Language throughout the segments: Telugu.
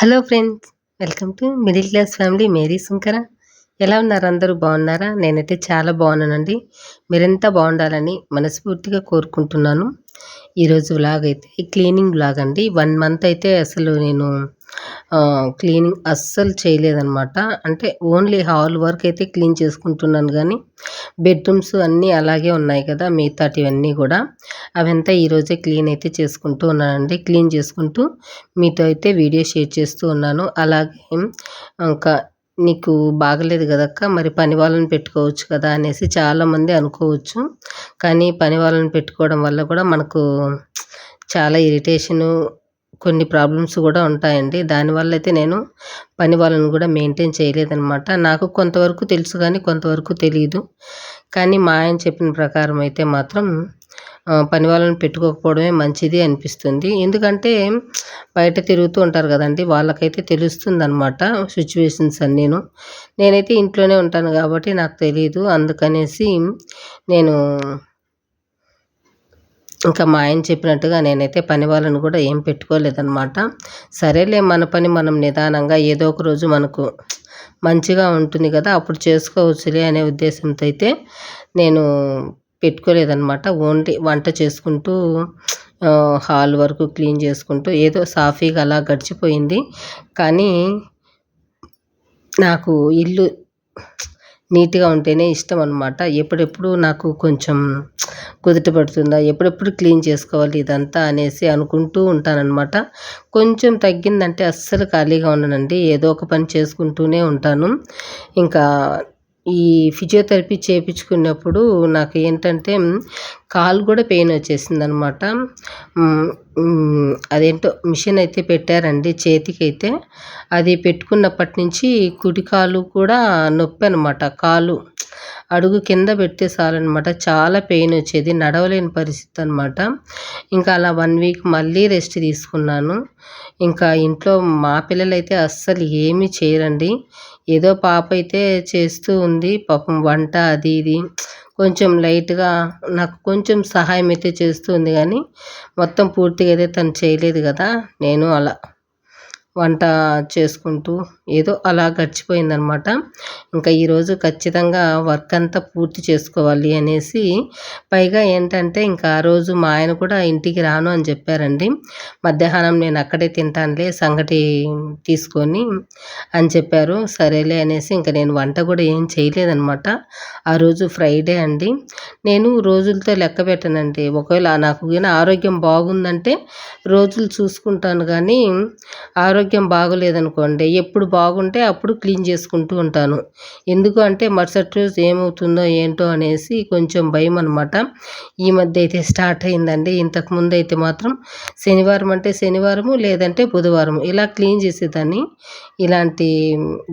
Hello friends welcome to middle class family. Mary Sunkara. ఎలా ఉన్నారు అందరూ? బాగున్నారా? నేనైతే చాలా బాగున్నానండి. మీరెంత బాగుండాలని మనస్ఫూర్తిగా కోరుకుంటున్నాను. ఈరోజు వ్లాగ్ అయితే క్లీనింగ్ వ్లాగ్ అండి. వన్ మంత్ అయితే అసలు నేను క్లీనింగ్ అస్సలు చేయలేదన్నమాట. అంటే ఓన్లీ హాల్ వర్క్ అయితే క్లీన్ చేసుకుంటున్నాను కానీ బెడ్రూమ్స్ అన్నీ అలాగే ఉన్నాయి కదా మిగతాటివన్నీ కూడా. అవంతా ఈరోజే క్లీన్ అయితే చేసుకుంటూ ఉన్నానండి. క్లీన్ చేసుకుంటూ మీతో అయితే వీడియో షేర్ చేస్తూ ఉన్నాను. అలాగే ఇంకా నీకు బాగలేదు కదక్క మరి పని వాళ్ళని పెట్టుకోవచ్చు కదా అనేసి చాలామంది అనుకోవచ్చు. కానీ పని వాళ్ళని పెట్టుకోవడం వల్ల కూడా మనకు చాలా ఇరిటేషను కొన్ని ప్రాబ్లమ్స్ కూడా ఉంటాయండి. దానివల్ల అయితే నేను పని వాళ్ళని కూడా మెయింటైన్ చేయలేదనమాట నాకు కొంతవరకు తెలుసు కానీ కొంతవరకు తెలియదు కానీ మా ఆయన చెప్పిన ప్రకారం అయితే మాత్రం పని వాళ్ళని పెట్టుకోకపోవడమే మంచిది అనిపిస్తుంది. ఎందుకంటే బయట తిరుగుతూ ఉంటారు కదండి వాళ్ళకైతే తెలుస్తుంది అనమాట సిచ్యువేషన్స్ అన్నీను. నేనైతే ఇంట్లోనే ఉంటాను కాబట్టి నాకు తెలియదు అందుకనేసి నేను ఇంకా మా ఆయన చెప్పినట్టుగా నేనైతే పని వాళ్ళని కూడా ఏం పెట్టుకోలేదనమాట సరేలే మన పని మనం నిదానంగా ఏదో ఒక రోజు మనకు మంచిగా ఉంటుంది కదా అప్పుడు చేసుకోవచ్చులే అనే ఉద్దేశంతో అయితే నేను పెట్టుకోలేదనమాట ఓన్లీ వంట చేసుకుంటూ హాల్ వరకు క్లీన్ చేసుకుంటూ ఏదో సాఫీగా అలా గడిచిపోయింది. కానీ నాకు ఇల్లు నీట్గా ఉంటేనే ఇష్టం అనమాట ఎప్పుడెప్పుడు నాకు కొంచెం కుదుట పడుతుందా ఎప్పుడెప్పుడు క్లీన్ చేసుకోవాలి ఇదంతా అనేసి అనుకుంటూ ఉంటానన్నమాట. కొంచెం తగ్గిందంటే అస్సలు ఖాళీగా ఉండనండి. ఏదో ఒక పని చేసుకుంటూనే ఉంటాను. ఇంకా ఈ ఫిజియోథెరపీ చేయించుకున్నప్పుడు నాకు ఏంటంటే కాలు కూడా పెయిన్ వచ్చేసింది అనమాట అదేంటో మిషన్ అయితే పెట్టారండి చేతికి అయితే అది పెట్టుకున్నప్పటి నుంచి కుడి కాలు కూడా నొప్పి అనమాట కాలు. అడుగు కింద పెడితే చాలన్నమాట చాలా పెయిన్ వచ్చేది నడవలేని పరిస్థితి అనమాట. ఇంకా అలా వన్ వీక్ మళ్ళీ రెస్ట్ తీసుకున్నాను. ఇంకా ఇంట్లో మా పిల్లలైతే అస్సలు ఏమీ చేయరండి. ఏదో పాప అయితే చేస్తూ ఉంది పాపం వంట అది ఇది. కొంచెం లైట్గా నాకు కొంచెం సహాయం అయితే చేస్తుంది కానీ మొత్తం పూర్తిగా అయితే తను చేయలేదు కదా నేను అలా వంట చేసుకుంటూ ఏదో అలా గడిచిపోయిందనమాట. ఇంకా ఈరోజు ఖచ్చితంగా వర్క్ అంతా పూర్తి చేసుకోవాలి అనేసి పైగా ఏంటంటే ఇంకా ఆ రోజు మా ఆయన కూడా ఇంటికి రాను అని చెప్పారండి. మధ్యాహ్నం నేను అక్కడే తింటానులే సంగటి తీసుకొని అని చెప్పారు. సరేలే అనేసి ఇంకా నేను వంట కూడా ఏం చేయలేదనమాట. ఆ రోజు ఫ్రైడే అండి. నేను రోజులతో లెక్క పెట్టానండి. ఒకవేళ నాకు ఆరోగ్యం బాగుందంటే రోజులు చూసుకుంటాను కానీ ఆరోగ్యం ఆరోగ్యం బాగోలేదనుకోండి ఎప్పుడు బాగుంటే అప్పుడు క్లీన్ చేసుకుంటూ ఉంటాను. ఎందుకు అంటే మరుసటి రోజు ఏమవుతుందో ఏంటో అనేసి కొంచెం భయం అనమాట ఈ మధ్య అయితే స్టార్ట్ అయిందండి. ఇంతకుముందు అయితే మాత్రం శనివారం అంటే శనివారము లేదంటే బుధవారం ఇలా క్లీన్ చేసేదాన్ని. ఇలాంటి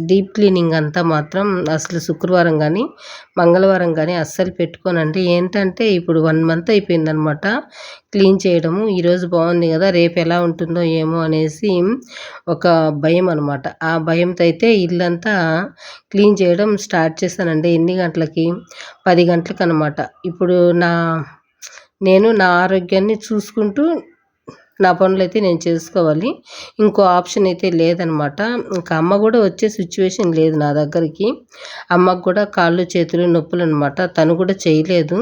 డీప్ క్లీనింగ్ అంతా మాత్రం అసలు శుక్రవారం కానీ మంగళవారం కానీ అస్సలు పెట్టుకోనండి. ఏంటంటే ఇప్పుడు వన్ మంత్ అయిపోయిందనమాట క్లీన్ చేయడము. ఈరోజు బాగుంది కదా రేపు ఎలా ఉంటుందో ఏమో అనేసి ఒక భయం అనమాట ఆ భయంతో అయితే ఇల్లంతా క్లీన్ చేయడం స్టార్ట్ చేశానండి ఎన్ని గంటలకి? పది గంటలకు అనమాట ఇప్పుడు నా నేను నా ఆరోగ్యాన్ని చూసుకుంటూ నా పనులు అయితే నేను చేసుకోవాలి. ఇంకో ఆప్షన్ అయితే లేదనమాట ఇంకా అమ్మ కూడా వచ్చే సిచ్యువేషన్ లేదు నా దగ్గరికి. అమ్మకు కూడా కాళ్ళు చేతులు నొప్పులు అనమాట తను కూడా చేయలేదు.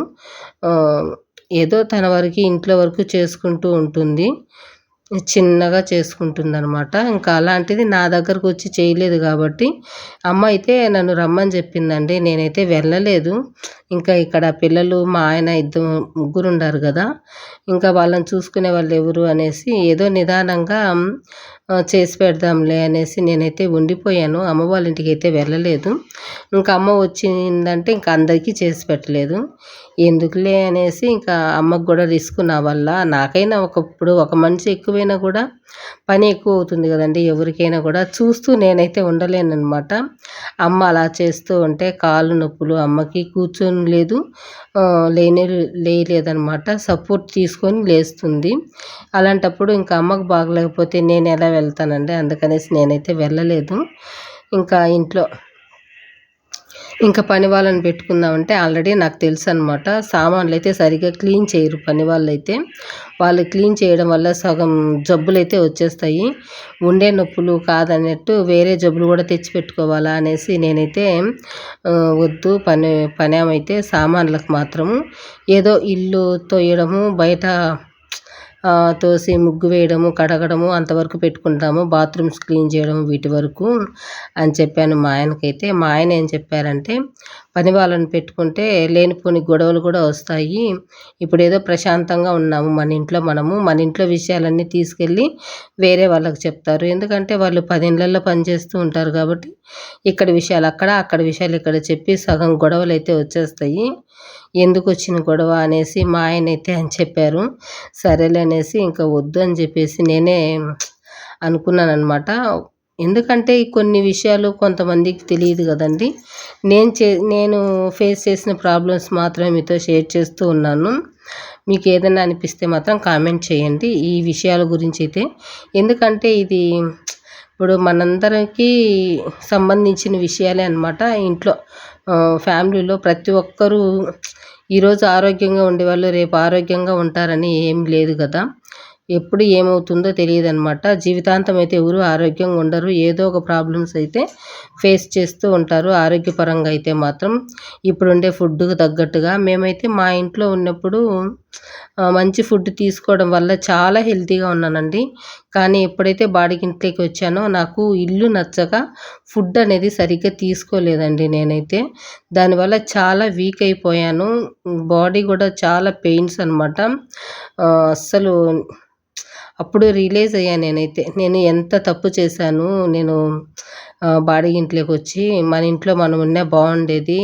ఏదో తన వరకు ఇంట్లో వరకు చేసుకుంటూ ఉంటుంది. చిన్నగా చేసుకుంటుందనమాట ఇంకా అలాంటిది నా దగ్గరకు వచ్చి చేయలేదు కాబట్టి అమ్మ అయితే నన్ను రమ్మని చెప్పిందండి. నేనైతే వెళ్ళలేదు. ఇంకా ఇక్కడ పిల్లలు మా ఆయన ఇద్దరు ముగ్గురు ఉన్నారు కదా ఇంకా వాళ్ళని చూసుకునే వాళ్ళు ఎవరు అనేసి ఏదో నిదానంగా చేసి పెడదాంలే అనేసి నేనైతే ఉండిపోయాను. అమ్మ వాళ్ళ ఇంటికి అయితే వెళ్ళలేదు. ఇంకా అమ్మ వచ్చిందంటే ఇంకా అందరికీ చేసి పెట్టలేదు. ఎందుకులే అనేసి ఇంకా అమ్మకు కూడా రిస్క్ నా వల్ల. నాకైనా ఒకప్పుడు ఒక మనిషి ఎక్కువైనా కూడా పని ఎక్కువ అవుతుంది కదండి. ఎవరికైనా కూడా చూస్తూ నేనైతే ఉండలేనమాట అమ్మ అలా చేస్తూ ఉంటే కాళ్ళు నొప్పులు అమ్మకి కూర్చొని లేదు లేనే లేదనమాట సపోర్ట్ తీసుకొని లేస్తుంది. అలాంటప్పుడు ఇంకా అమ్మకు బాగలేకపోతే నేను ఎలా వెళ్తానండి? అందుకనేసి నేనైతే వెళ్ళలేదు. ఇంకా ఇంట్లో ఇంకా పని వాళ్ళని పెట్టుకుందామంటే ఆల్రెడీ నాకు తెలుసు అనమాట సామాన్లు అయితే సరిగ్గా క్లీన్ చేయరు పని వాళ్ళు అయితే వాళ్ళు క్లీన్ చేయడం వల్ల సగం జబ్బులు అయితే వచ్చేస్తాయి. ఉండే నొప్పులు కాదన్నట్టు వేరే జబ్బులు కూడా తెచ్చి పెట్టుకోవాలా అనేసి నేనైతే వద్దు పని పనేమైతే సామాన్లకు మాత్రము. ఏదో ఇల్లు తోయడము బయట తోసి ముగ్గు వేయడము కడగడము అంతవరకు పెట్టుకుంటాము. బాత్రూమ్స్ క్లీన్ చేయడం వీటి వరకు అని చెప్పాను మా ఆయనకైతే. మా ఆయన ఏం చెప్పారంటే పని వాళ్ళని పెట్టుకుంటే లేనిపోని గొడవలు కూడా వస్తాయి. ఇప్పుడు ఏదో ప్రశాంతంగా ఉన్నాము. మన ఇంట్లో మనము మన ఇంట్లో విషయాలన్నీ తీసుకెళ్ళి వేరే వాళ్ళకి చెప్తారు. ఎందుకంటే వాళ్ళు పది ఇళ్ళల్లో పనిచేస్తూ ఉంటారు కాబట్టి ఇక్కడ విషయాలు అక్కడ అక్కడ విషయాలు ఇక్కడ చెప్పి సగం గొడవలు అయితే వచ్చేస్తాయి. ఎందుకు వచ్చిన గొడవ అనేసి మా ఆయన అయితే అని చెప్పారు. సరేలే అనేసి ఇంకా వద్దు అని చెప్పేసి నేనే అనుకున్నాను అనమాట ఎందుకంటే కొన్ని విషయాలు కొంతమందికి తెలియదు కదండి. నేను చే నేను ఫేస్ చేసిన ప్రాబ్లమ్స్ మాత్రమే మీతో షేర్ చేస్తూ ఉన్నాను. మీకు ఏదైనా అనిపిస్తే మాత్రం కామెంట్ చేయండి. ఈ విషయాల గురించి అయితే. ఎందుకంటే ఇది ఇప్పుడు మనందరికీ సంబంధించిన విషయాలే అనమాట ఇంట్లో ఫ్యామిలీలో ప్రతి ఒక్కరూ ఈరోజు ఆరోగ్యంగా ఉండేవాళ్ళు రేపు ఆరోగ్యంగా ఉంటారని ఏం లేదు కదా. ఎప్పుడు ఏమవుతుందో తెలియదు అనమాట జీవితాంతం అయితే ఎవరు ఆరోగ్యంగా ఉండరు. ఏదో ఒక ప్రాబ్లమ్స్ అయితే ఫేస్ చేస్తూ ఉంటారు. ఆరోగ్యపరంగా అయితే మాత్రం ఇప్పుడుండే ఫుడ్కు తగ్గట్టుగా. మేమైతే మా ఇంట్లో ఉన్నప్పుడు మంచి ఫుడ్ తీసుకోవడం వల్ల చాలా హెల్తీగా ఉన్నానండి. కానీ ఎప్పుడైతే బాడిగింట్లోకి వచ్చానో నాకు ఇల్లు నచ్చక ఫుడ్ అనేది సరిగ్గా తీసుకోలేదండి నేనైతే. దానివల్ల చాలా వీక్ అయిపోయాను. బాడీ కూడా చాలా పెయిన్స్ అనమాట అస్సలు అప్పుడు రిలీజ్ అయ్యాను నేనైతే. నేను ఎంత తప్పు చేశాను నేను బాడిగింట్లోకి వచ్చి మన ఇంట్లో మనం ఉన్నా బాగుండేది.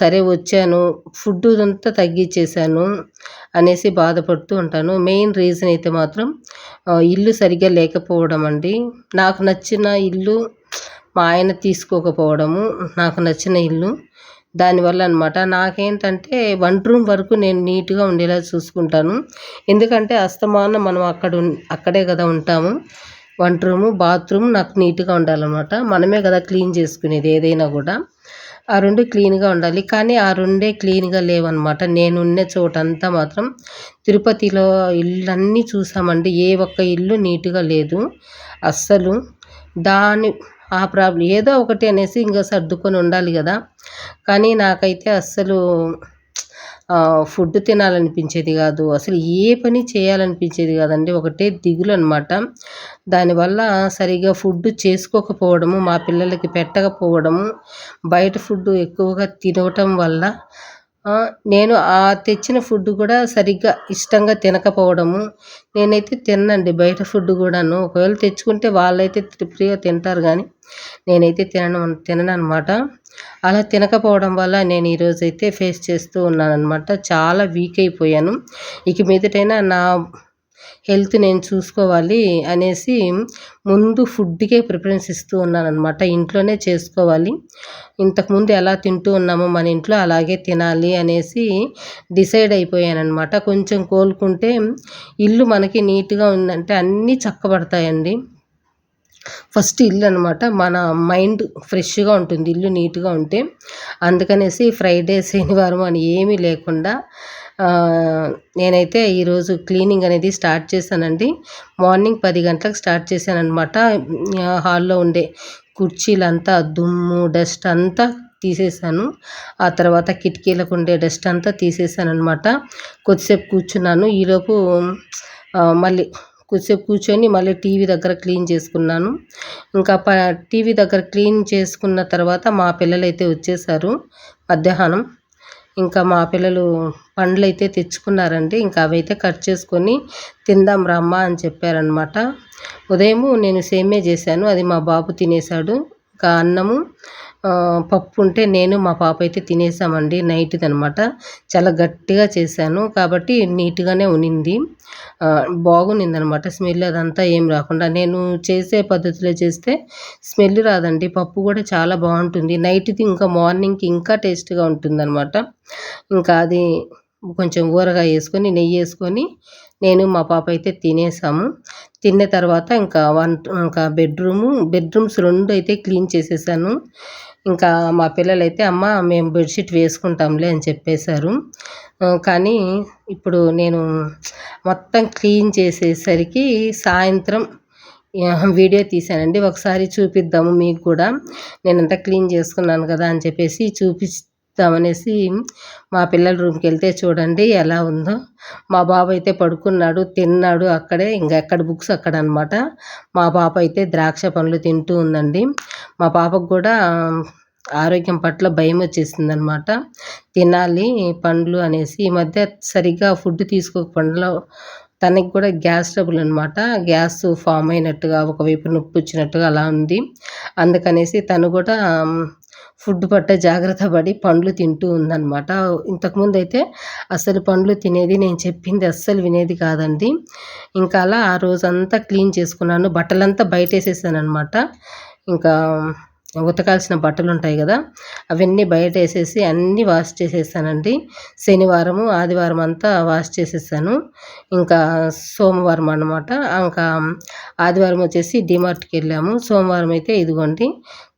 సరే వచ్చాను. ఫుడ్ అంతా తగ్గించేసాను అనేసి బాధపడుతూ ఉంటాను. మెయిన్ రీజన్ అయితే మాత్రం ఇల్లు సరిగ్గా లేకపోవడం అండి. నాకు నచ్చిన ఇల్లు మా ఆయన తీసుకోకపోవడము నాకు నచ్చిన ఇల్లు దానివల్ల అనమాట నాకేంటంటే వన్ రూమ్ వరకు నేను నీట్గా ఉండేలా చూసుకుంటాను. ఎందుకంటే అస్తమానం మనం అక్కడ అక్కడే కదా ఉంటాము. వంట రూము బాత్రూమ్ నాకు నీట్గా ఉండాలన్నమాట. మనమే కదా క్లీన్ చేసుకునేది ఏదైనా కూడా. ఆ రెండు క్లీన్గా ఉండాలి. కానీ ఆ రెండే క్లీన్గా లేవన్నమాట. నేనున్న చోటంతా మాత్రం తిరుపతిలో ఇళ్ళన్నీ చూసామండి. ఏ ఒక్క ఇల్లు నీట్గా లేదు. అస్సలు దాని ఆ ప్రాబ్లం ఏదో ఒకటి అనేసి ఇంకా సర్దుకొని ఉండాలి కదా. కానీ నాకైతే అస్సలు ఫుడ్ తినాలనిపించేది కాదు. అసలు ఏ పని చేయాలనిపించేది కాదండి. ఒకటే దిగులు అనమాట దానివల్ల సరిగా ఫుడ్ చేసుకోకపోవడము మా పిల్లలకి పెట్టకపోవడము బయట ఫుడ్ ఎక్కువగా తినవటం వల్ల నేను ఆ తెచ్చిన ఫుడ్ కూడా సరిగ్గా ఇష్టంగా తినకపోవడము. నేనైతే తినండి బయట ఫుడ్ కూడాను. ఒకవేళ తెచ్చుకుంటే వాళ్ళైతే తృప్తిగా తింటారు కానీ నేనైతే తినను తినను అనమాట అలా తినకపోవడం వల్ల నేను ఈరోజైతే ఫేస్ చేస్తూ ఉన్నాను అనమాట చాలా వీక్ అయిపోయాను. ఇక మీదటైనా నా హెల్త్ నేను చూసుకోవాలి అనేసి ముందు ఫుడ్కే ప్రిఫరెన్స్ ఇస్తూ ఉన్నానమాట ఇంట్లోనే చేసుకోవాలి. ఇంతకుముందు ఎలా తింటూ ఉన్నామో మన ఇంట్లో అలాగే తినాలి అనేసి డిసైడ్ అయిపోయానమాట కొంచెం కోలుకుంటే ఇల్లు మనకి నీట్గా ఉందంటే అన్నీ చక్కబడతాయండి. ఫస్ట్ ఇల్లు అనమాట మన మైండ్ ఫ్రెష్గా ఉంటుంది. ఇల్లు నీట్గా ఉంటే. అందుకనేసి ఫ్రైడే శనివారం అని ఏమీ లేకుండా నేనైతే ఈరోజు క్లీనింగ్ అనేది స్టార్ట్ చేశానండి. మార్నింగ్ పది గంటలకు స్టార్ట్ చేశానమాట హాల్లో ఉండే కుర్చీలంతా దుమ్ము డస్ట్ అంతా తీసేసాను ఆ తర్వాత కిటికీలకు ఉండే డస్ట్ అంతా తీసేసాను అనమాట కొద్దిసేపు కూర్చున్నాను. ఈలోపు మళ్ళీ కొద్దిసేపు కూర్చొని మళ్ళీ టీవీ దగ్గర క్లీన్ చేసుకున్నాను. ఇంకా ప టీవీ దగ్గర క్లీన్ చేసుకున్న తర్వాత మా పిల్లలైతే వచ్చేసారు. మధ్యాహ్నం ఇంకా మా పిల్లలు పండ్లు అయితే తెచ్చుకున్నారండి. ఇంకా అవైతే కట్ చేసుకొని తిందాం రమ్మ అని చెప్పారనమాట ఉదయము నేను సేమే చేశాను. అది మా బాబు తినేశాడు. ఇంకా అన్నము పప్పు ఉంటే నేను మా పాప అయితే తినేసామండి నైట్ది అనమాట చాలా గట్టిగా చేశాను. కాబట్టి నీట్గానే ఉనింది. బాగునింది అనమాట స్మెల్. అదంతా ఏం రాకుండా నేను చేసే పద్ధతిలో చేస్తే స్మెల్ రాదండి. పప్పు కూడా చాలా బాగుంటుంది. నైట్ది ఇంకా మార్నింగ్కి ఇంకా టేస్ట్గా ఉంటుంది అనమాట ఇంకా అది కొంచెం ఊరగా వేసుకొని నెయ్యి వేసుకొని నేను మా పాప అయితే తినేసాము. తిన్న తర్వాత ఇంకా వన్ ఇంకా బెడ్రూము బెడ్రూమ్స్ రెండు అయితే క్లీన్ చేసేసాను. ఇంకా మా పిల్లలైతే అమ్మ మేము బెడ్షీట్ వేసుకుంటాంలే అని చెప్పేశారు. కానీ ఇప్పుడు నేను మొత్తం క్లీన్ చేసేసరికి సాయంత్రం వీడియో తీశానండి. ఒకసారి చూపిద్దాము మీకు కూడా. నేను అంతా క్లీన్ చేసుకున్నాను కదా అని చెప్పేసి చూపి చూపిస్తామనేసి మా పిల్లల రూమ్కి వెళ్తే చూడండి ఎలా ఉందో. మా బాబు అయితే పడుకున్నాడు తిన్నాడు అక్కడే ఇంకా ఎక్కడ బుక్స్ అక్కడ అనమాట మా పాప అయితే ద్రాక్ష పండ్లు తింటూ ఉందండి. మా పాపకు కూడా ఆరోగ్యం పట్ల భయం వచ్చేసింది అనమాట తినాలి పండ్లు అనేసి ఈ మధ్య సరిగ్గా ఫుడ్ తీసుకోకుండా తనకి కూడా గ్యాస్ ట్రబుల్ అనమాట. గ్యాస్ ఫామ్ అయినట్టుగా ఒకవైపు నొప్పి వచ్చినట్టుగా అలా ఉంది. అందుకనేసి తను కూడా ఫుడ్ పట్ట జాగ్రత్త పడి పండ్లు తింటూ ఉందన్నమాట. ఇంతకుముందు అయితే అసలు పండ్లు తినేది నేను చెప్పింది అస్సలు వినేది కాదండి. ఇంకా అలా ఆ రోజంతా క్లీన్ చేసుకున్నాను. బట్టలంతా బయట వేసేసాను అనమాట ఇంకా ఉతకాల్సిన బట్టలు ఉంటాయి కదా అవన్నీ బయట వేసేసి అన్నీ వాష్ చేసేసానండి. శనివారము ఆదివారం అంతా వాష్ చేసేసాను. ఇంకా సోమవారం అనమాట ఇంకా ఆదివారం వచ్చేసి డిమార్ట్కి వెళ్ళాము సోమవారం అయితే ఇదిగోండి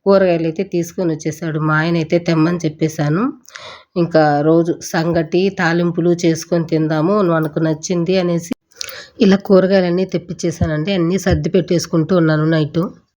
కూరగాయలు అయితే తీసుకొని వచ్చేసాడు. మా ఆయన అయితే తెమ్మని చెప్పేశాను. ఇంకా రోజు సంగటి తాలింపులు చేసుకొని తిందాము మనకు నచ్చింది అనేసి ఇలా కూరగాయలన్నీ తెప్పించేసానండి అన్నీ సర్ది పెట్టేసుకుంటూ ఉన్నాను నైటు.